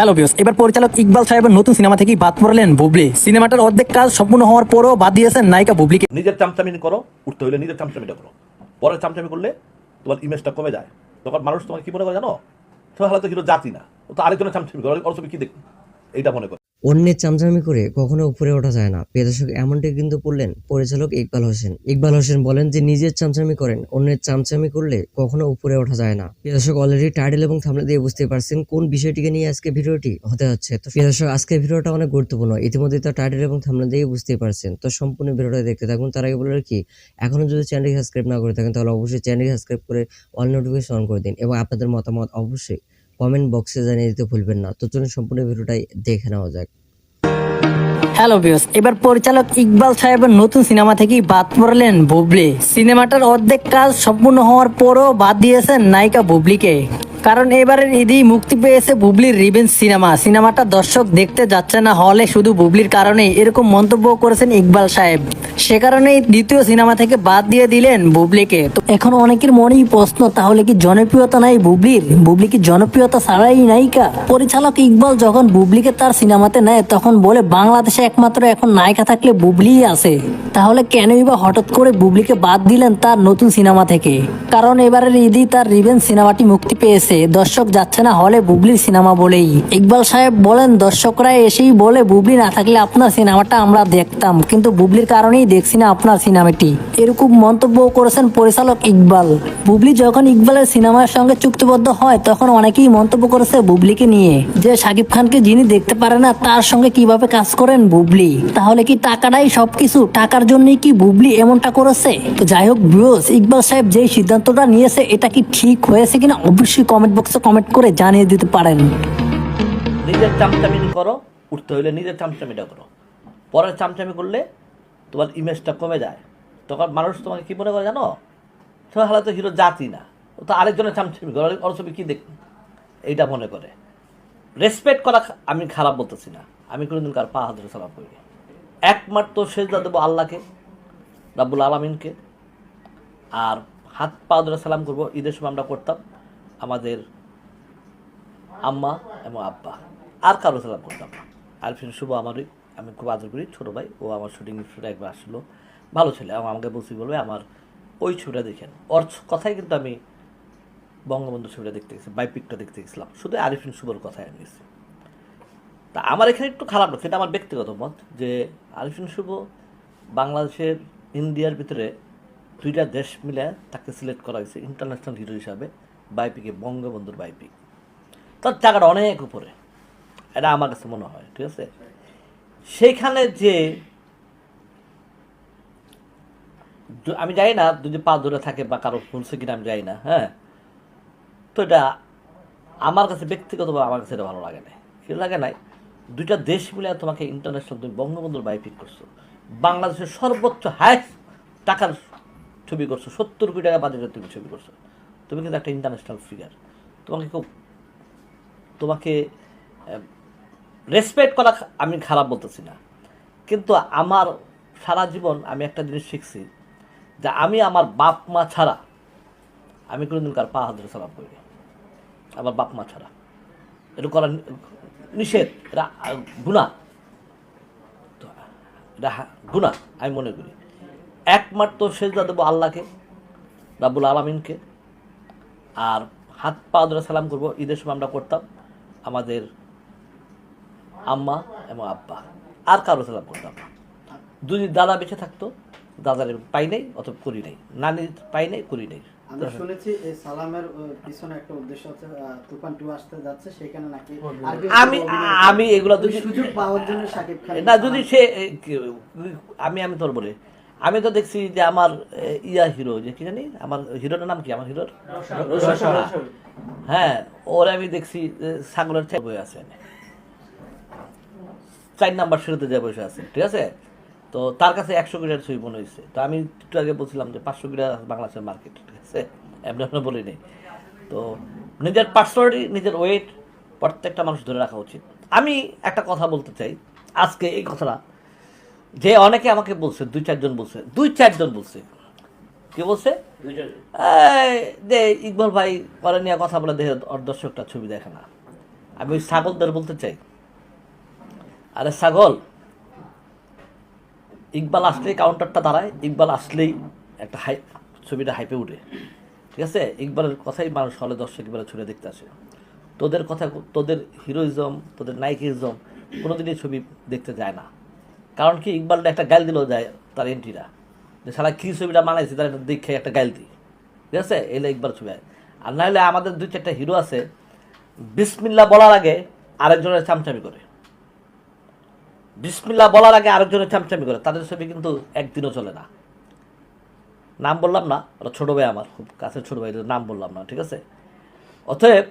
Hello বিয়স এবার পরিচালক ইকবাল সাহেবের নতুন সিনেমা থেকে বাদ পড়লেন বুবলি। সিনেমাটার অর্ধেক কাজ সম্পূর্ণ হওয়ার পরও বাদ দিয়েছেন নায়িকা বুবলিকে। নিজের চামচামিন করো, উঠতে হইলে নিজের চামচামিটা করো। পরে চামচামি করলে তোমার ইমেজটা কমে যায়। তখন মানুষ তোমাকে কি মনে করে জানো? তোমার তো হিরো জাতি না। তো আরেকজনের চামচামি করে ওর কি দেখ এইটা মনে করে। অন্যের চামচামি করে কখনো উপরে ওঠা যায় না। প্রিয় দর্শক এমনটাই কিন্তু বললেন পরিচালক ইকবাল হোসেন। ইকবাল হোসেন বলেন যে, নিজের চামচামি করেন, অন্যের চামচামি করলে কখনো উপরে ওঠা যায় না। প্রিয় দর্শক অলরেডি টাইটেল এবং থামলে দিয়ে বুঝতে পারছেন কোন বিষয়টিকে নিয়ে আজকে ভিডিওটি হতে হচ্ছে তো প্রিয় দর্শক, আজকের ভিডিওটা অনেক গুরুত্বপূর্ণ। ইতিমধ্যে তো টাইটেল এবং থামলে দিয়ে বুঝতে পারছেন। তো সম্পূর্ণ ভিডিওটা দেখতে থাকুন। তার আগে বলে রাখি, এখনও যদি চ্যানেলটি সাবস্ক্রাইব না করে থাকেন, তাহলে অবশ্যই চ্যানেলটি সাবস্ক্রাইব করে অল নোটিফিকেশন অন করে দিন এবং আপনাদের মতামত অবশ্যই কমেন্ট বক্সে জানিয়ে দিতে ভুলবেন না। তো চলুন সম্পূর্ণ ভিডিওটাই দেখে নেওয়া যাক। হ্যালো ভিউস এবার পরিচালক ইকবাল সাহেবের নতুন সিনেমা থেকেই বাদ পড়লেন বুবলি। সিনেমাটার অর্ধেক কাজ সম্পূর্ণ হওয়ার পরও বাদ দিয়েছেন নায়িকা বুবলিকে। কারণ এবারের ঈদেই মুক্তি পেয়েছে বুবলির রিভেঞ্জ সিনেমা। সিনেমাটা দর্শক দেখতে যাচ্ছে না, হলে শুধু বুবলির কারণে এরকম মন্তব্য করেছেন ইকবাল সাহেব। সে কারণেই দ্বিতীয় সিনেমা থেকে বাদ দিয়ে দিলেন বুবলিকে। তো এখন অনেকের মনেই প্রশ্ন, তাহলে কি জনপ্রিয়তা নাই বুবলির? বুবলি কি জনপ্রিয়তা ছাড়াই নায়িকা পরিচালক ইকবাল যখন বুবলিকে তার সিনেমাতে নেয়, তখন বলে, বাংলাদেশে একমাত্র এখন নায়িকা থাকলে বুবলিই আছে। তাহলে কেনই বা হঠাৎ করে বুবলিকে বাদ দিলেন তার নতুন সিনেমা থেকে? কারণ এবারের ঈদেই তার রিভেঞ্জ সিনেমাটি মুক্তি পেয়েছে। দর্শক যাচ্ছে না হলে বুবলির সিনেমা বলেই। ইকবাল সাহেব বলেন, দর্শকরা এসেই বলে, বুবলি না থাকলে আপনার সিনেমাটা আমরা দেখতাম, কিন্তু বুবলির কারণেই দেখছি না আপনার সিনেমাটি। এরকম মন্তব্য করেছেন পরিচালক ইকবাল। বুবলি যখন ইকবালের সিনেমার সঙ্গে চুক্তিবদ্ধ হয়, তখন অনেকেই মন্তব্য করেছে বুবলিকে নিয়ে, যে শাকিব খানকে যিনি দেখতে পারে না, তার সঙ্গে কীভাবে কাজ করেন বুবলি? তাহলে কি টাকাটাই সবকিছু? টাকার জন্যই কি বুবলি এমনটা করেছে? তো যাই হোক ব্রোস ইকবাল সাহেব যেই সিদ্ধান্তটা নিয়েছে, এটা কি ঠিক হয়েছে কিনা? অবশ্যই কমেন্ট বক্সে কমেন্ট করে জানিয়ে দিতে পারেন। নিজের চামচামি করো, উঠতে হইলে নিজের চামচামিটা করো। পরের চামচামি করলে তোমার ইমেজটা কমে যায়। তখন মানুষ তোমাকে কি মনে করে জানো? তোমার তো হিরো জাতি না। ও তো আরেকজনের চামচামি করে, ওর ছবি কি দেখ এইটা মনে করে। রেসপেক্ট করা আমি খারাপ বলতেছি না। আমি কোনোদিন কার পা হাতে সালাম করি একমাত্র সেজদা দেবো আল্লাহকে, রাব্বুল আলমিনকে। আর হাত পা ধরে সালাম করব। ঈদের সময় আমরা করতাম। আমাদের আম্মা এবং আব্বা। আর কারও সালাম করতাম না। আরফিন শুভ আমারই। আমি খুব আদর করি ছোটো ভাই। ও আমার শুটিং শুটে একবার আসলো। ভালো ছেলে। এবং আমাকে বলছি, বলবে, আমার ওই ছবিটা দেখেন ওর কথাই কিন্তু আমি বঙ্গবন্ধু ছবিটা দেখতে গেছি বাইপিকটা দেখতে গেছিলাম। শুধু আরিফিন শুভর কথাই আমি গেছি তা আমার এখানে একটু খারাপ লাগছে। এটা আমার ব্যক্তিগত মত যে আরিফিন শুভ বাংলাদেশের, ইন্ডিয়ার ভিতরে দুইটা দেশ মিলে তাকে সিলেক্ট করা হয়েছে ইন্টারন্যাশনাল হিরো হিসাবে। বাইপিকে বঙ্গবন্ধুর বাইপিক তার টাকাটা অনেক উপরে। এটা আমার কাছে মনে হয়, ঠিক আছে? সেইখানে যে আমি জানি না, যদি পা ধরে থাকে বা কারও শুনছে কিনা, আমি জানি না হ্যাঁ? তো এটা আমার কাছে ব্যক্তিগতভাবে আমার কাছে এটা ভালো লাগে না কি লাগে নাই? দুইটা দেশ মিলে তোমাকে ইন্টারন্যাশনাল তুমি বঙ্গবন্ধুর বাইপিক করছ। বাংলাদেশের সর্বোচ্চ হায়েস্ট টাকার ছবি করছ, সত্তর কোটি টাকা বাজেটের তুমি ছবি করছ। তুমি কিন্তু একটা ইন্টারন্যাশনাল ফিগার তোমাকে খুব, তোমাকে রেসপেক্ট করা আমি খারাপ বলতেছি না। কিন্তু আমার সারা জীবন আমি একটা জিনিস শিখছি যে আমি আমার বাপ মা ছাড়া আমি কোনোদিন কার পা হাতে সালাম করি আমার বাপ মা ছাড়া। এটা করা নিষেধ, এটা গুণা এটা গুণা আমি মনে করি। একমাত্র সেজদা দেবো আল্লাহকে, রাব্বুল আলমিনকে আর হাত পা ধরে সালাম করব। ঈদের সময় আমরা করতাম আমাদের আম্মা এবং আব্বা। আর কারও সালাম করতাম না। যদি দাদা বেঁচে থাকতো দাদার পাই নাই অথবা করি নাই। নানি পাই নাই করি নাই। আমরা শুনেছি এই সালামের পিছনে একটা উদ্দেশ্য আছে তুফান টু আসতে যাচ্ছে সেখানে নাকি আমি আমি এগুলো যদি সুযোগ পাওয়ার জন্য শাকিব খান না যদি সে আমি আমি তোর বলে আমি তো দেখছি যে আমার ইয়া হিরো যে কি জানি আমার হিরোটার নাম কি? আমার হিরোর? হ্যাঁ ওর আমি দেখছি ঠেক বয়ে আছে। চার নাম্বার শুরুতে যে বসে আছে ঠিক আছে? তো তার কাছে একশো কিলোর ছবি মনে হয়েছে। তো আমি একটু আগে বলছিলাম যে পাঁচশো কিলো বাংলাদেশের মার্কেট ঠিক আছে? এমনি আমরা বলিনি। তো নিজের পার্সোনালিটি নিজের ওয়েট প্রত্যেকটা মানুষ ধরে রাখা উচিত। আমি একটা কথা বলতে চাই। আজকে এই কথাটা যে অনেকে আমাকে বলছে, দুই চারজন বলছে, দুই চারজন বলছে। কে বলছে? যে ইকবাল ভাই, পরে নিয়ে কথা বলে দেখে দর্শকটা ছবি দেখে না। আমি ওই ছাগলদের বলতে চাই। আরে ছাগল, ইকবাল আসলেই কাউন্টারটা দাঁড়ায়, ইকবাল আসলেই একটা হাই, ছবিটা হাইপে উঠে। ঠিক আছে? ইকবালের কথাই মানুষ হলে দর্শক ইকবালের ছবি দেখতে আসে। তোদের কথা, তোদের হিরোইজম তোদের নায়িকিজম কোনো দিনই ছবি দেখতে যায় না। কারণ কি ইকবালটা একটা গাল দিলেও যায় তার এন্ট্রিরা যে সারা কী ছবিটা মানাইছে তার একটা দেখে একটা গাল দিই। ঠিক আছে? এলে ইকবাল ছবি। আর না হলে আমাদের দুই চারটা হিরো আছে বিসমিল্লা বলার আগে আরেকজনের চামচামি করে। বিসমিল্লা বলার আগে আরেকজনের চামচামি করে। তাদের ছবি কিন্তু একদিনও চলে না। নাম বললাম না, ওরা ছোটো ভাই আমার, খুব কাছের ছোটো ভাই নাম বললাম না, ঠিক আছে? অতএব,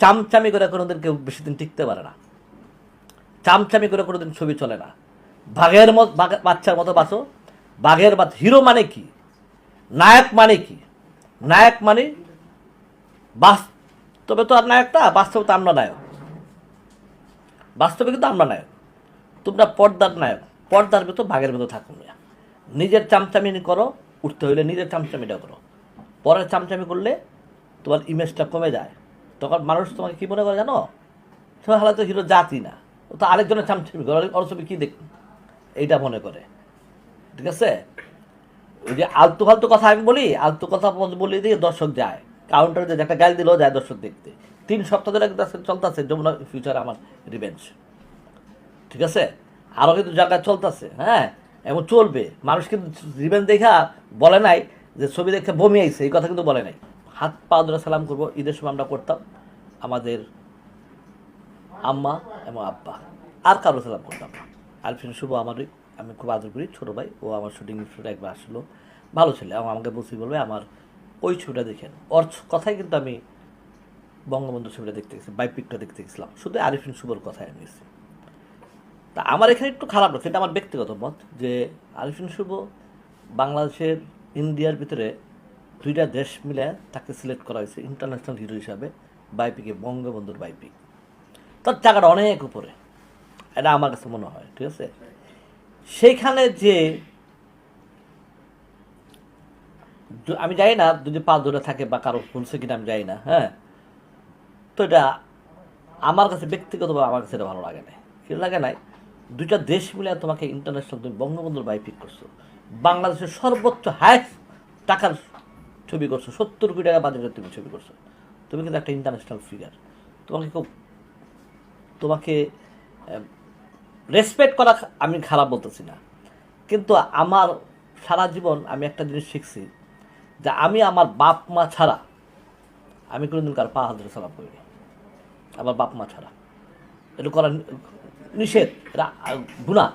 চামচামি করে কোনোদিন কেউ বেশি দিন টিকতে পারে না। চামচামি করে কোনো দিন ছবি চলে না। বাঘের মত বাচ্চার মতো বাঁচো। বাঘের বাচ্চা হিরো মানে কি? নায়ক মানে কি? নায়ক মানে বাস্তবে তো আর নায়কটা বাস্তবে তো আমরা নায়ক। বাস্তবে কিন্তু আমরা নায়ক। তোমরা পর্দার নায়ক। পর্দার ভেতর বাঘের ভেতর না নিজের চামচামি করো, উঠতে হইলে নিজের চামচামিটা করো। পরের চামচামি করলে তোমার ইমেজটা কমে যায়। তখন মানুষ তোমাকে কী মনে করে জানো? তোমার তো হিরো জাতি না। তো আরেকজনের চামচামি করে ছবি কী দেখ এইটা মনে করে। ঠিক আছে? ওই যে আলতু ফালতু কথা আমি বলি, আলতু কথা বলি দিয়ে দর্শক যায়। কাউন্টারে যে একটা গাল দিলেও যায় দর্শক দেখতে। তিন সপ্তাহ ধরে কিন্তু চলতেছে, যমুনা ফিউচার আমার রিভেঞ্জ ঠিক আছে? আরও কিন্তু জায়গায় চলতেছে হ্যাঁ? এবং চলবে। মানুষ কিন্তু রিভেঞ্জ দেখা বলে নাই যে ছবি দেখে বমি আইছে, এই কথা কিন্তু বলে নাই। হাত পা ধরে সালাম করব, ঈদের সময় আমরা করতাম। আমাদের আম্মা এবং আব্বা। আর কারও সালাম করতাম না। আলফিন, শুভ, আমারই। আমি খুব আদর করি ছোটো ভাই। ও আমার শুটিং শুটে একবার আসলো। ভালো ছেলে। এবং আমাকে বসি বলবে, আমার ওই ছবিটা দেখেন। ওর কথাই কিন্তু আমি বঙ্গবন্ধু ছবিটা দেখতে গেছি বাইপিকটা দেখতে গেছিলাম। শুধু আরিফিন, শুভর কথাই আমি গেছি তা আমার এখানে একটু খারাপ লাগছে। এটা আমার ব্যক্তিগত মত যে আরিফিন, শুভ বাংলাদেশের, ইন্ডিয়ার ভিতরে দুইটা দেশ মিলে তাকে সিলেক্ট করা হয়েছে ইন্টারন্যাশনাল হিরো হিসাবে। বাইপিকে বঙ্গবন্ধুর বাইপিক তার টাকাটা অনেক উপরে। এটা আমার কাছে মনে হয়, ঠিক আছে? সেইখানে যে আমি জানি না যদি পা ধরে থাকে বা কারও বলছে কিনা, আমি জানি না হ্যাঁ? তো এটা আমার কাছে, ব্যক্তিগতভাবে আমার কাছে এটা ভালো লাগে না কি লাগে নাই? দুইটা দেশ মিলে তোমাকে ইন্টারন্যাশনাল তুমি বঙ্গবন্ধুর বাই পিক করছ। বাংলাদেশের সর্বোচ্চ হায়েস্ট টাকার ছবি করছ, সত্তর কোটি টাকা বাজেটের তুমি ছবি করছ। তুমি কিন্তু একটা ইন্টারন্যাশনাল ফিগার তোমাকে খুব তোমাকে রেসপেক্ট করা আমি খারাপ বলতেছি না। কিন্তু আমার সারা জীবন আমি একটা জিনিস শিখছি, যে আমি আমার বাপ মা ছাড়া আমি কোনোদিন কার পা হাত ধরে সালাম করিনি। আমার বাপ মা ছাড়া। এটা করা নিষেধ, এটা গুণা